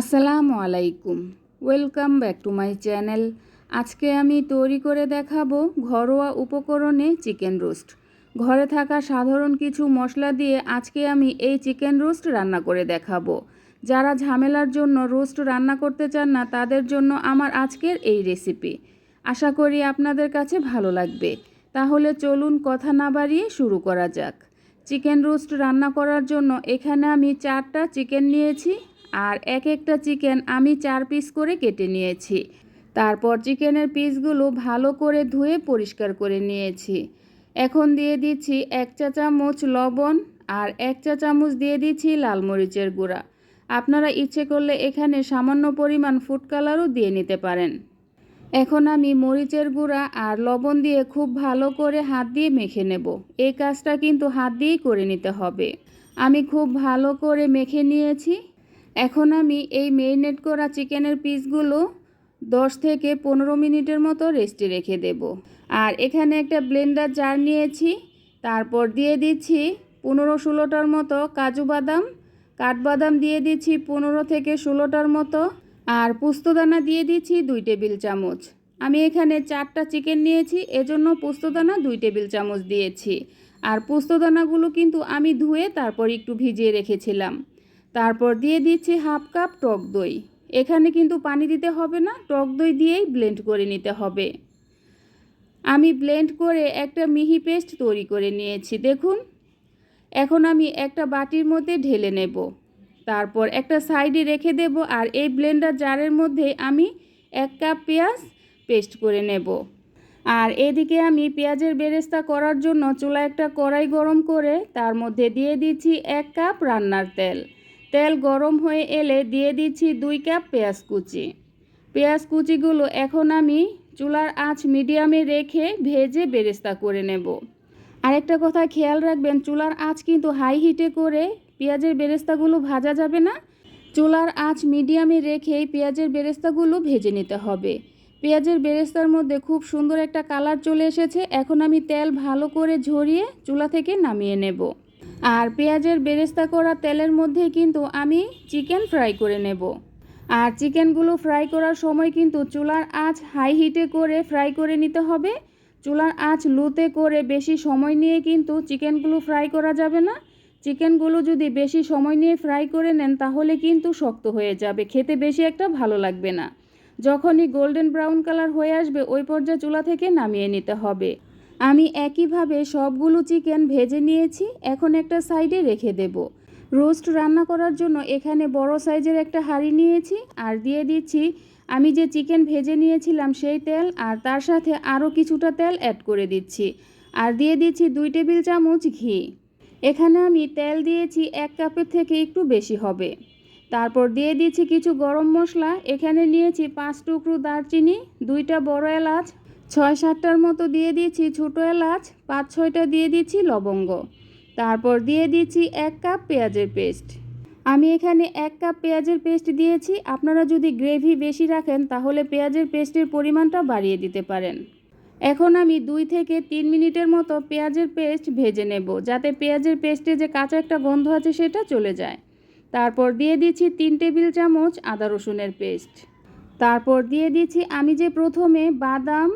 আসসালামু আলাইকুম। Welcome back to my channel আজকে আমি তৈরি করে দেখাবো ঘরোয়া উপকরণে চিকেন রোস্ট ঘরে থাকা সাধারণ কিছু মশলা দিয়ে আজকে আমি এই চিকেন রোস্ট রান্না করে দেখাবো। যারা ঝামেলার জন্য রোস্ট রান্না করতে চান না, তাদের জন্য আমার আজকের এই রেসিপি আশা করি আপনাদের কাছে ভালো লাগবে। তাহলে চলুন কথা না বাড়িয়ে শুরু করা যাক। চিকেন রোস্ট রান্না করার জন্য এখানে আমি চারটা চিকেন নিয়েছি। আর এক একটা চিকেন আমি চার পিস করে কেটে নিয়েছি। তারপর চিকেনের পিসগুলো ভালো করে ধুয়ে পরিষ্কার করে নিয়েছি। এখন দিয়ে দিচ্ছি এক চা চামচ লবণ আর এক চা চামচ দিয়ে দিচ্ছি লাল মরিচের গুঁড়া। আপনারা ইচ্ছে করলে এখানে সামান্য পরিমাণ ফুড কালারও দিয়ে নিতে পারেন। এখন আমি মরিচের গুঁড়া আর লবণ দিয়ে খুব ভালো করে হাত দিয়ে মেখে নেব। এই কাজটা কিন্তু হাত দিয়েই করে নিতে হবে। আমি খুব ভালো করে মেখে নিয়েছি। এখন আমি এই মেরিনেট করা চিকেনের পিসগুলো দশ থেকে পনেরো মিনিটের মতো রেস্টে রেখে দেব। আর এখানে একটা ব্লেন্ডার জার নিয়েছি, তারপর দিয়ে দিচ্ছি পনেরো ষোলোটার মতো কাজু বাদাম, কাঠবাদাম দিয়ে দিচ্ছি পনেরো থেকে ষোলোটার মতো, আর পোস্তদানা দিয়ে দিচ্ছি দুই টেবিল চামচ। আমি এখানে চারটা চিকেন নিয়েছি, এজন্য পোস্তদানা দুই টেবিল চামচ দিয়েছি। আর পোস্তদানাগুলো কিন্তু আমি ধুয়ে তারপর একটু ভিজিয়ে রেখেছিলাম। তারপর দিয়ে দিচ্ছি হাফ কাপ টক দই। এখানে কিন্তু পানি দিতে হবে না, টক দই দিয়েই ব্লেন্ড করে নিতে হবে। আমি ব্লেন্ড করে একটা মিহি পেস্ট তৈরি করে নিয়েছি, দেখুন। এখন আমি একটা বাটির মধ্যে ঢেলে নেব। তারপর একটা সাইডে রেখে দেব আর এই ব্লেন্ডার জারের মধ্যে আমি এক কাপ পেঁয়াজ পেস্ট করে নেব। আর এদিকে আমি পেঁয়াজের বেরেস্তা করার জন্য চুলা একটা কড়াই গরম করে তার মধ্যে দিয়ে দিচ্ছি এক কাপ রান্নার তেল। তেল গরম হয়ে এলে দিয়ে দিচ্ছি দুই কাপ পেঁয়াজ কুচি। পেঁয়াজ কুচিগুলো এখন আমি চুলার আঁচ মিডিয়ামে রেখে ভেজে বেরেস্তা করে নেব। আরেকটা কথা খেয়াল রাখবেন, চুলার আঁচ কিন্তু হাই হিটে করে পেঁয়াজের বেরেস্তাগুলো ভাজা যাবে না। চুলার আঁচ মিডিয়ামে রেখেই পেঁয়াজের বেরেস্তাগুলো ভেজে নিতে হবে। পেঁয়াজের বেরেস্তার মধ্যে খুব সুন্দর একটা কালার চলে এসেছে। এখন আমি তেল ভালো করে ঝরিয়ে চুলা থেকে নামিয়ে নেব। আর পেঁয়াজের বেরেস্তা করা তেলের মধ্যে কিন্তু আমি চিকেন ফ্রাই করে নেব। আর চিকেনগুলো ফ্রাই করার সময় কিন্তু চুলার আঁচ হাই হিটে করে ফ্রাই করে নিতে হবে। চুলার আঁচ লোতে করে বেশি সময় নিয়ে কিন্তু চিকেনগুলো ফ্রাই করা যাবে না। চিকেনগুলো যদি বেশি সময় নিয়ে ফ্রাই করে নেন তাহলে কিন্তু শক্ত হয়ে যাবে, খেতে বেশি একটা ভালো লাগবে না। যখনই গোল্ডেন ব্রাউন কালার হয়ে আসবে, ওই পর্যায়ে চুলা থেকে নামিয়ে নিতে হবে। আমি একইভাবে সবগুলো চিকেন ভেজে নিয়েছি, এখন একটা সাইডে রেখে দেব। রোস্ট রান্না করার জন্য এখানে বড় সাইজের একটা হাঁড়ি নিয়েছি, আর দিয়ে দিচ্ছি, আমি যে চিকেন ভেজে নিয়েছিলাম সেই তেল, আর তার সাথে আরও কিছুটা তেল অ্যাড করে দিচ্ছি। আর দিয়ে দিচ্ছি দুই টেবিল চামচ ঘি। এখানে আমি তেল দিয়েছি এক কাপের থেকে একটু বেশি হবে। তারপর দিয়ে দিচ্ছি কিছু গরম মশলা, এখানে নিয়েছি পাঁচ টুকরো দারচিনি, দুইটা বড় এলাচ ছয় সাতটার মতো দিয়ে দিচ্ছি ছোটো এলাচ, পাঁচ ছয়টা দিয়ে দিচ্ছি লবঙ্গ। তারপর দিয়ে দিচ্ছি এক কাপ পেঁয়াজের পেস্ট। আমি এখানে এক কাপ পেঁয়াজের পেস্ট দিয়েছি। আপনারা যদি গ্রেভি বেশি রাখেন, তাহলে পেঁয়াজের পেস্টের পরিমাণটা বাড়িয়ে দিতে পারেন। এখন আমি দুই থেকে তিন মিনিটের মতো পেঁয়াজের পেস্ট ভেজে নেব, যাতে পেঁয়াজের পেস্টে যে কাঁচা একটা গন্ধ আছে সেটা চলে যায়। তারপর দিয়ে দিচ্ছি তিন টেবিল চামচ আদা রসুনের পেস্ট। তারপর দিয়ে দিচ্ছি আমি যে প্রথমে বাদাম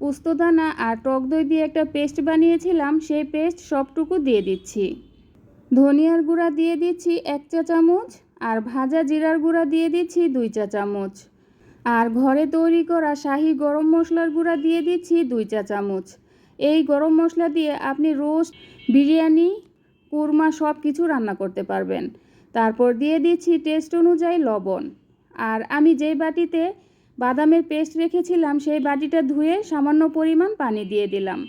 পোস্তদানা আর টক দই দিয়ে একটা পেস্ট বানিয়েছিলাম, সেই পেস্ট সবটুকু দিয়ে দিচ্ছি। ধনিয়ার গুঁড়া দিয়ে দিচ্ছি এক চা চামচ আর ভাজা জিরার গুঁড়া দিয়ে দিচ্ছি দুই চা চামচ। আর ঘরে তৈরি করা শাহি গরম মশলার গুঁড়া দিয়ে দিচ্ছি দুই চা চামচ। এই গরম মশলা দিয়ে আপনি রোস্ট, বিরিয়ানি, কুরমা সব কিছু রান্না করতে পারবেন। তারপর দিয়ে দিচ্ছি টেস্ট অনুযায়ী লবণ। আর আমি যেই বাটিতে বাদামের পেস্ট রেখেছিলাম, সেই বাটিটা ধুয়ে সামান্য পরিমাণ পানি দিয়ে দিলাম।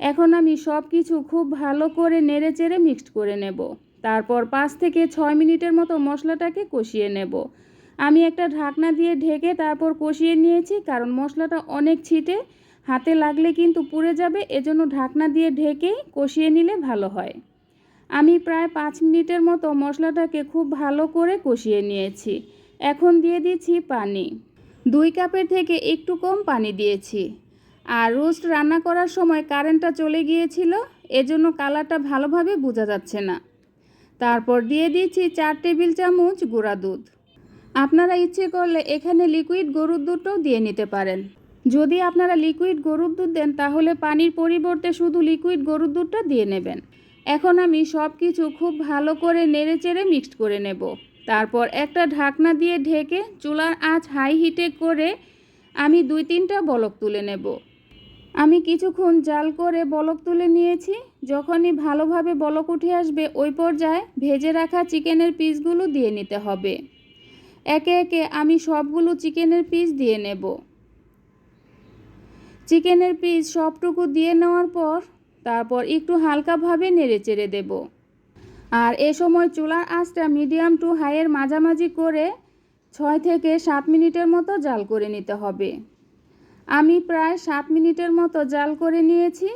এখন আমি সব কিছু খুব ভালো করে নেড়ে চেড়ে মিক্সড করে নেব। তারপর পাঁচ থেকে ছয় মিনিটের মতো মশলাটাকে কষিয়ে নেব। আমি একটা ঢাকনা দিয়ে ঢেকে তারপর কষিয়ে নিয়েছি, কারণ মশলাটা অনেক ছিটে, হাতে লাগলে কিন্তু পুড়ে যাবে, এজন্য ঢাকনা দিয়ে ঢেকেই কষিয়ে নিলে ভালো হয়। আমি প্রায় পাঁচ মিনিটের মতো মশলাটাকে খুব ভালো করে কষিয়ে নিয়েছি। এখন দিয়ে দিচ্ছি পানি। দুই কাপের থেকে একটু কম পানি দিয়েছি। আর রোস্ট রান্না করার সময় কারেন্টটা চলে গিয়েছিল, এজন্য কালারটা ভালোভাবে বোঝা যাচ্ছে না। তারপর দিয়ে দিয়েছি চার টেবিল চামচ গুঁড়া দুধ। আপনারা ইচ্ছে করলে এখানে লিকুইড গরুর দুধটাও দিয়ে নিতে পারেন। যদি আপনারা লিকুইড গরুর দুধ দেন, তাহলে পানির পরিবর্তে শুধু লিকুইড গরুর দুধটা দিয়ে নেবেন। এখন আমি সব কিছু খুব ভালো করে নেড়ে চেড়ে মিক্সড করে নেব। তারপর একটা ঢাকনা দিয়ে ঢেকে চুলার আঁচ হাই হিটে করে আমি দুই তিনটা বলক তুলে নেব। আমি কিছুক্ষণ জাল করে বলক তুলে নিয়েছি। যখনই ভালোভাবে বলক উঠে আসবে, ওই পর্যায়ে ভেজে রাখা চিকেনের পিসগুলো দিয়ে নিতে হবে। একে একে আমি সবগুলো চিকেনের পিস দিয়ে নেব। চিকেনের পিস সবটুকু দিয়ে নেওয়ার পর তারপর একটু হালকাভাবে নেড়ে চেড়ে দেব। আর এ সময় চুলার আঁচটা মিডিয়াম টু হাইয়ের মাঝামাঝি করে ছয় থেকে সাত মিনিটের মতো জাল করে নিতে হবে। আমি প্রায় সাত মিনিটের মতো জাল করে নিয়েছি।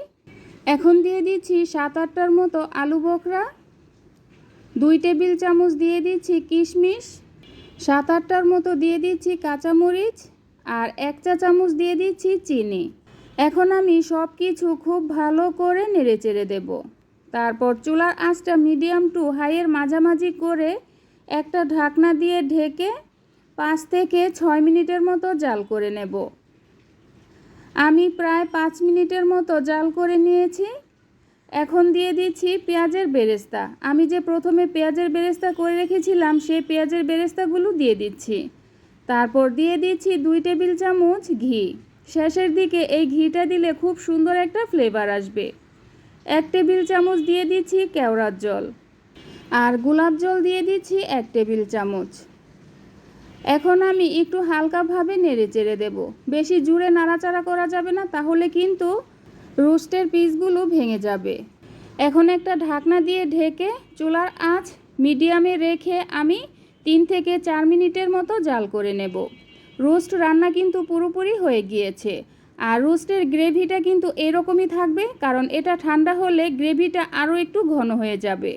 এখন দিয়ে দিচ্ছি সাত আটটার মতো আলু বকরা, দুই টেবিল চামচ দিয়ে দিচ্ছি কিশমিশ, সাত আটটার মতো দিয়ে দিচ্ছি কাঁচামরিচ আর এক চা চামচ দিয়ে দিচ্ছি চিনি। এখন আমি সব কিছু খুব ভালো করে নেড়ে চেড়ে দেব। তারপর চুলার আঁচটা মিডিয়াম টু হাইয়ের মাঝামাঝি করে একটা ঢাকনা দিয়ে ঢেকে পাঁচ থেকে ছয় মিনিটের মতো জাল করে নেব। আমি প্রায় পাঁচ মিনিটের মতো জাল করে নিয়েছি। এখন দিয়ে দিচ্ছি পেঁয়াজের বেরেস্তা। আমি যে প্রথমে পেঁয়াজের বেরেস্তা করে রেখেছিলাম, সেই পেঁয়াজের বেরেস্তাগুলো দিয়ে দিচ্ছি। তারপর দিয়ে দিচ্ছি দুই টেবিল চামচ ঘি। শেষের দিকে এই ঘিটা দিলে খুব সুন্দর একটা ফ্লেভার আসবে। এক টেবিল চামচ দিয়ে দিচ্ছি কেওড়ার জল। আর গোলাপ জল দিয়ে দিচ্ছি এক টেবিল চামচ। এখন আমি একটু হালকাভাবে নেড়ে চেড়ে দেব। বেশি জুড়ে নাড়াচাড়া করা যাবে না, তাহলে কিন্তু রোস্টের পিসগুলো ভেঙে যাবে। এখন একটা ঢাকনা দিয়ে ঢেকে চুলার আঁচ মিডিয়ামে রেখে আমি তিন থেকে চার মিনিটের মতো জাল করে নেব। রোস্ট রান্না কিন্তু পুরোপুরি হয়ে গিয়েছে। আর রোস্টের গ্রেভিটা কিন্তু এরকমই থাকবে, কারণ এটা ঠান্ডা হলে গ্রেভিটা আরও একটু ঘন হয়ে যাবে।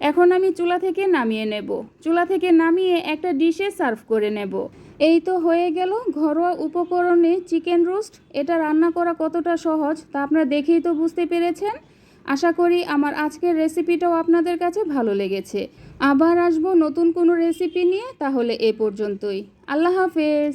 এখন আমি চুলা থেকে নামিয়ে নেব। চুলা থেকে নামিয়ে একটা ডিশে সার্ভ করে নেব। এই তো হয়ে গেল ঘরোয়া উপকরণে চিকেন রোস্ট। এটা রান্না করা কতটা সহজ তা আপনারা দেখেই তো বুঝতে পেরেছেন। আশা করি আমার আজকের রেসিপিটাও আপনাদের কাছে ভালো লেগেছে। আবার আসব নতুন কোনো রেসিপি নিয়ে, তাহলে এ পর্যন্তই। আল্লাহ হাফেজ।